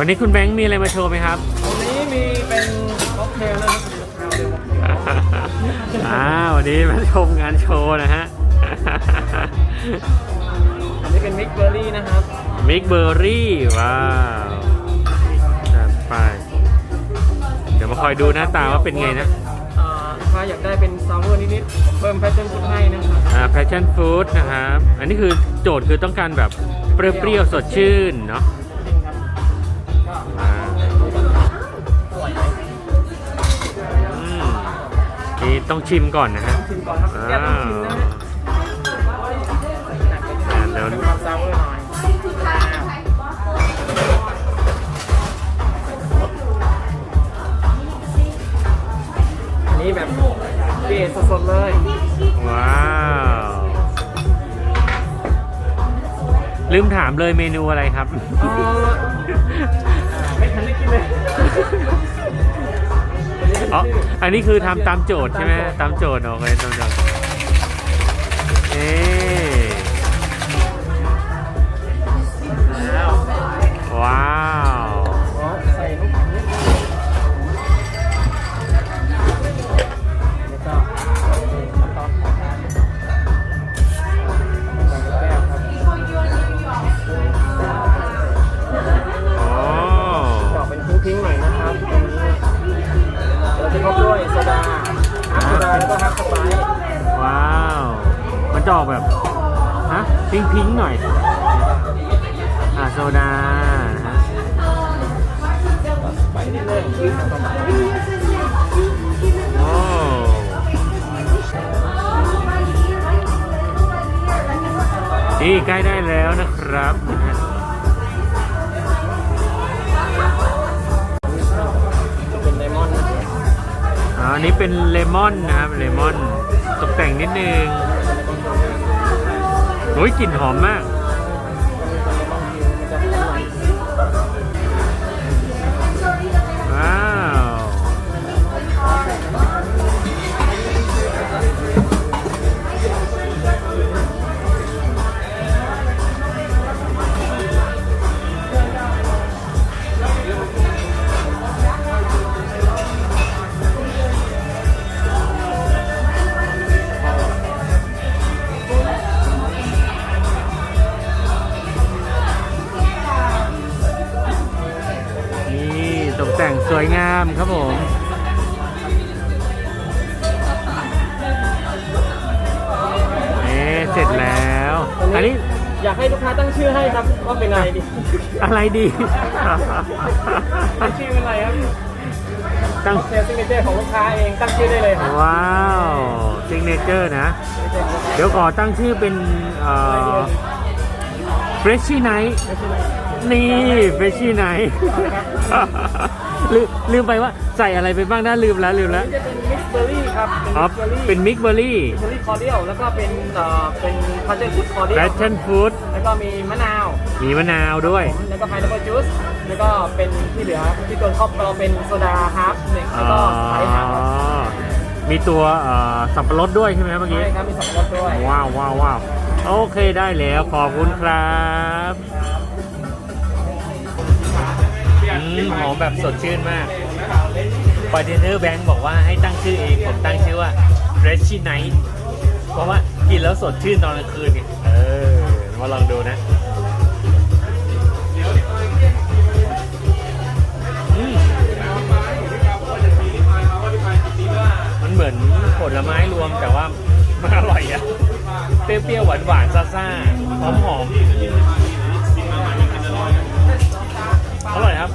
วันนี้คุณแบงค์มีอะไรมาโชว์ไหมครับ วันนี้มีเป็นค็อกเทลนะครับเป็นค็อกเทลอ่าวันนี้มาชมงานโชว์นะฮะ อันนี้เป็นมิกเบอร์รี่นะครับ มิกเบอร์รี่ ว้าวจัดไป เดี๋ยวมาคอยดูหน้าตาว่าเป็นไงนะอ่าถ้าอยากได้เป็นซาวเวอร์นิดๆเพิ่มแพทเทิร์นฟุตให้นะครับอ่า passion fruit นะครับ อันนี้คือโจทย์คือต้องการแบบเปรี้ยวๆสดชื่นเนาะ ต้องชิมก่อนนะฮะชิมก่อนครับแก้ต้องชิมนะฮะอ่าแล้วเป็นความซาวเวอร์หน่อยอันนี้แบบเกรดสดๆเลย ว้าว ลืมถามเลยเมนูอะไรครับเอ่อไม่ทันได้กินเลย อันนี้คือทำตามโจทย์ใช่ไหมตามโจทย์โอเคตามโจทย์เอ๊ แล้วก็ฮับสไปซ์ว้าว มันจะออกแบบ ฮะ พิงพิงหน่อย อ่าโซดานะฮะสไปซ์นิดนึงประมาณโอ้นี่ใกล้ได้แล้วนะครับ อันนี้เป็นเลมอนนะครับเลมอนตกแต่งนิดนึงโอ้ยกลิ่นหอมมาก วยงามครับผมเอ๊ะเสร็จแล้ว อันนี้อยากให้ลูกค้าตั้งชื่อให้ครับว่าเป็นอะไรดี อะไรดี ตั้งชื่อเป็นอะไรครับ ตั้งเซลซิงเกิลเจอร์ของลูกค้าเองตั้งชื่อได้เลยครับว้าวซิงเนเจอร์นะ เดี๋ยวขอตั้งชื่อเป็นเอ่อ Freshy Night นี่เฟรชชี่ไนท์ ลืมลืมไปว่าใส่อะไรไปบ้างนะลืมแล้วลืมแล้วนี่จะเป็นมิกซ์เบอร์รี่ครับอ๋อเป็นเป็นมิกเบอร์รี่เบอร์รี่คอร์เดียลแล้วก็เป็นเอ่อเป็นพัชเจอร์ฟุตคอร์เดียแฟลชั่นฟู้ดแล้วก็มีมะนาวมีมะนาวด้วยแล้วก็ไพน a p เปิลจูสแล้วก็เป็นที่เหลือที่ตัวครอบเราเป็นโซดาฮาร์ฟเนี่ยอ๋แล้วอก็สไปซ์ฮาร์ฟครับมีตัวเอ่อสับปะรดด้วยใช่ไหมครับเมื่อกี้ ใช่ครับมีสับปะรดด้วยว้าวว้าวว้าวโอเคได้แล้วขอบคุณครับอื มหอมแบบสดชื่นมากบาร์เทนเดอร์แบงค์บอกว่าให้ตั้งชื่อเอง ผมตั้งชื่อว่า Freshy Night เพราะว่ากินแล้วสดชื่นตอนกลางคืนไงเออ มาลองดูนะมมันเหมือนผลไม้รวมแต่ว่ามันอร่อยอะเปรี้ยวๆหวานๆซ่าๆหอมๆ อร่อยครับ